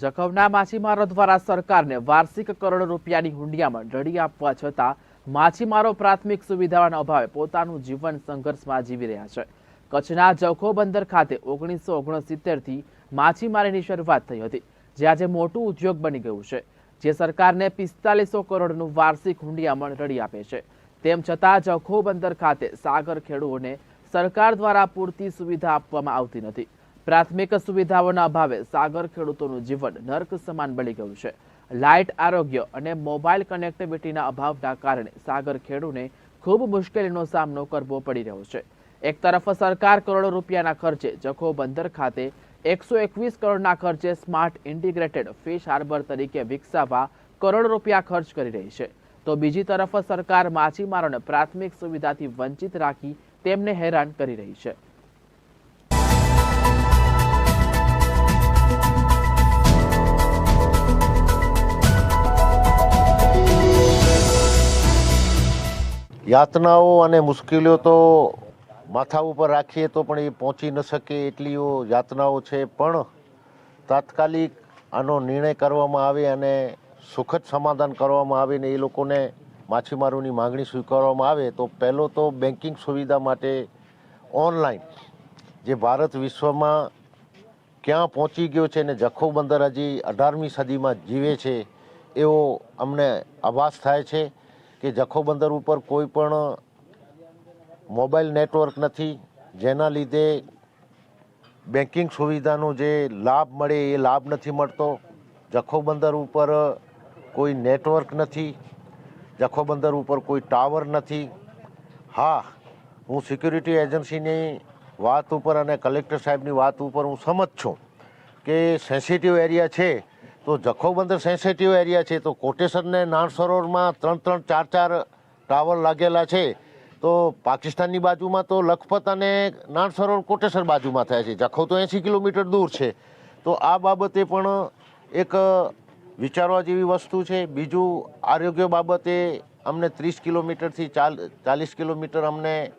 જખૌના માછીમારો દ્વારા સરકારને વાર્ષિક કરોડો રૂપિયાની હુંડિયામાં ઢળી આપવા છતાં માછીમારો પ્રાથમિક સુવિધાઓના અભાવે પોતાનું જીવન સંઘર્ષમાં જીવી રહ્યા છે. કચ્છના જખો બંદર ખાતે ઓગણીસો ઓગણસિત્તેરથી માછીમારીની શરૂઆત થઈ હતી, જે આજે મોટું ઉદ્યોગ બની ગયું છે, જે સરકારને પિસ્તાલીસો કરોડનું વાર્ષિક હુંડિયામણ રડી આપે છે. તેમ છતાં જખો બંદર ખાતે સાગર ખેડૂઓને સરકાર દ્વારા પૂરતી સુવિધા આપવામાં આવતી નથી. પ્રાથમિક સુવિધાઓના અભાવે સાગર ખેડૂતોનું જીવન નર્ક સમાન બની ગયું છે. લાઇટ આરોગ્ય અને મોબાઈલ કનેક્ટિવિટીના અભાવના કારણે સાગર ખેડૂને ખૂબ મુશ્કેલીનો સામનો કરવો પડી રહ્યો છે. એક તરફ સરકાર કરોડો રૂપિયાના ખર્ચે જખો બંદર ખાતે એકસો એકવીસ કરોડના ખર્ચે સ્માર્ટ ઇન્ટિગ્રેટેડ ફિશ હાર્બર તરીકે વિકસાવવા કરોડો રૂપિયા ખર્ચ કરી રહી છે. તો બીજી તરફ સરકાર માછીમારોને પ્રાથમિક સુવિધાથી વંચિત રાખી તેમને હેરાન કરી રહી છે. યાતનાઓ અને મુશ્કેલીઓ તો માથા ઉપર રાખીએ તો પણ એ પહોંચી ન શકે એટલીઓ યાતનાઓ છે. પણ તાત્કાલિક આનો નિર્ણય કરવામાં આવે અને સુખદ સમાધાન કરવામાં આવે ને એ લોકોને માછીમારોની માગણી સ્વીકારવામાં આવે, તો પહેલો તો બેન્કિંગ સુવિધા માટે ઓનલાઈન જે ભારત વિશ્વમાં ક્યાં પહોંચી ગયો છે ને જખો બંદર હજી અઢારમી સદીમાં જીવે છે એવો અમને આભાસ થાય છે. કે જખો બંદર ઉપર કોઈ પણ મોબાઈલ નેટવર્ક નથી, જેના લીધે બેન્કિંગ સુવિધાનો જે લાભ મળે એ લાભ નથી મળતો. જખો બંદર ઉપર કોઈ નેટવર્ક નથી જખો બંદર ઉપર કોઈ ટાવર નથી. હા, હું સિક્યુરિટી એજન્સીની વાત ઉપર અને કલેક્ટર સાહેબની વાત ઉપર હું સમજ છું કે સેન્સિટિવ એરિયા છે. તો જખૌ બંદર સેન્સિટિવ એરિયા છે, તો કોટેશ્વર ને નાણ સરોવરમાં ત્રણ ત્રણ ચાર ચાર ટાવર લાગેલા છે. તો પાકિસ્તાનની બાજુમાં તો લખપત અને નાણ સરોવર કોટેશ્વર બાજુમાં થાય છે. જખો તો એંસી કિલોમીટર દૂર છે. તો આ બાબતે પણ એક વિચારવા જેવી વસ્તુ છે. બીજું આરોગ્ય બાબતે અમને ત્રીસ કિલોમીટરથી ચાલ, ચાલીસ કિલોમીટર અમને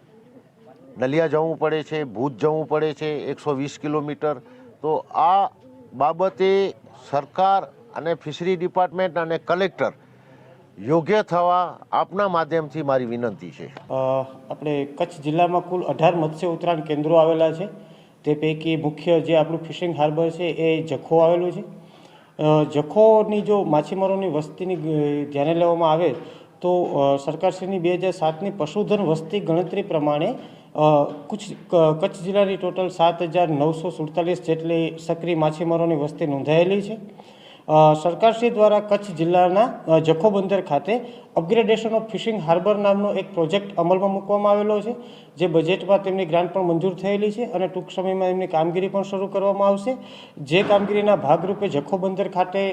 નલિયા જવું પડે છે, ભૂજ જવું પડે છે, એકસો વીસ કિલોમીટર. તો આ બાબતે સરકાર અને ફિશરી ડિપાર્ટમેન્ટ અને કલેક્ટર યોગ્ય થવા આપના માધ્યમથી મારી વિનંતી છે. આપણે કચ્છ જિલ્લામાં કુલ અઢાર મત્સ્ય ઉત્તરાયણ કેન્દ્રો આવેલા છે. તે પૈકી મુખ્ય જે આપણું ફિશિંગ હાર્બર છે એ જખો આવેલું છે. જખોની જો માછીમારોની વસ્તીની ધ્યાને લેવામાં આવે તો સરકારશ્રીની બે હજાર સાતની પશુધન વસ્તી ગણતરી પ્રમાણે કુછ કચ્છ જિલ્લાની ટોટલ સાત હજાર નવસો સુડતાલીસ જેટલી સક્રિય માછીમારોની વસ્તી નોંધાયેલી છે. સરકારશ્રી દ્વારા કચ્છ જિલ્લાના જખો બંદર ખાતે અપગ્રેડેશન ઓફ ફિશિંગ હાર્બર નામનો એક પ્રોજેક્ટ અમલમાં મૂકવામાં આવેલો છે, જે બજેટમાં તેમની ગ્રાન્ટ પણ મંજૂર થયેલી છે અને ટૂંક સમયમાં એમની કામગીરી પણ શરૂ કરવામાં આવશે. જે કામગીરીના ભાગરૂપે જખો બંદર ખાતે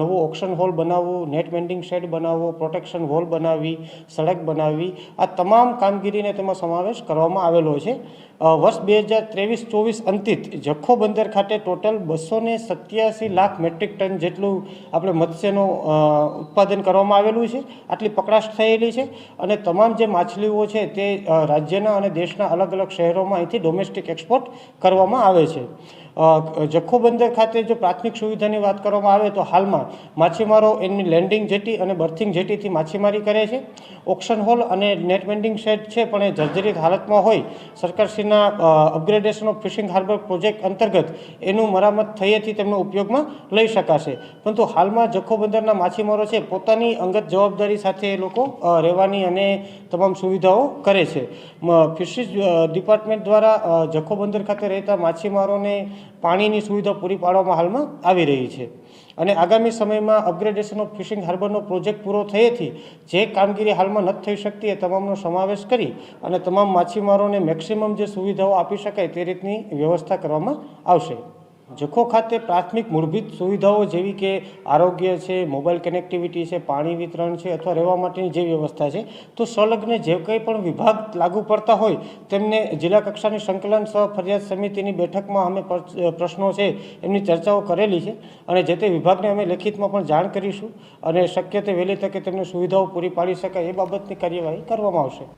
નવું ઓક્શન હોલ બનાવવો, નેટ વેન્ડિંગ શેડ બનાવવો, પ્રોટેક્શન વોલ બનાવવી સડક બનાવવી આ તમામ કામગીરીને તેમાં સમાવેશ કરવામાં આવેલો છે. વર્ષ બે હજાર ત્રેવીસ ચોવીસ અંતિત જખો બંદર ખાતે ટોટલ બસો સત્યાસી લાખ મેટ્રિક ટન જેટલું આપણે મત્સ્યનું ઉત્પાદન કરવામાં આવેલું છે, આટલી પકડાશ થયેલી છે અને તમામ જે માછલીઓ છે તે રાજ્યના અને દેશના અલગ અલગ શહેરોમાં અહીંથી ડોમેસ્ટિક એક્સપોર્ટ કરવામાં આવે છે. જખો બંદર ખાતે જો પ્રાથમિક સુવિધાની વાત કરવામાં આવે તો હાલમાં માછીમારો એમની લેન્ડિંગ જેટી અને બર્થિંગ જેટીથી માછીમારી કરે છે. ઓક્શન હોલ અને નેટ વેન્ડિંગ શેડ છે, પણ એ જર્જરિત હાલતમાં હોય. સરકારશ્રીના upgradation of fishing harbour project અંતર્ગત એનું મરામત થયેથી તેમનો ઉપયોગમાં લઈ શકાશે. પરંતુ હાલમાં જખો બંદરના માછીમારો છે, પોતાની અંગત જવાબદારી સાથે એ લોકો રહેવાની અને તમામ સુવિધાઓ કરે છે. ફિશરીઝ ડિપાર્ટમેન્ટ દ્વારા જખો બંદર ખાતે રહેતા માછીમારોને પાણીની સુવિધા પૂરી પાડવામાં હાલમાં આવી રહી છે. અને આગામી સમયમાં અપગ્રેડેશન ઓફ ફિશિંગ હાર્બરનો પ્રોજેક્ટ પૂરો થયેથી જે કામગીરી હાલમાં નથી થઈ શકતી એ તમામનો સમાવેશ કરી અને તમામ માછીમારોને મેક્સિમમ જે સુવિધાઓ આપી શકાય તે રીતની વ્યવસ્થા કરવામાં આવશે. જખો ખાતે પ્રાથમિક મૂળભૂત સુવિધાઓ જેવી કે આરોગ્ય છે, મોબાઈલ કનેક્ટિવિટી છે, પાણી વિતરણ છે અથવા રહેવા માટેની જે વ્યવસ્થા છે, તો સંલગ્ન જે કંઈ પણ વિભાગ લાગુ પડતા હોય તેમને જિલ્લા કક્ષાની સંકલન સહ ફરિયાદ સમિતિની બેઠકમાં અમે પ્રશ્નો છે એમની ચર્ચાઓ કરેલી છે અને જે તે વિભાગને અમે લેખિતમાં પણ જાણ કરીશું અને શક્ય તે વહેલી તકે તેમને સુવિધાઓ પૂરી પાડી શકાય એ બાબતની કાર્યવાહી કરવામાં આવશે.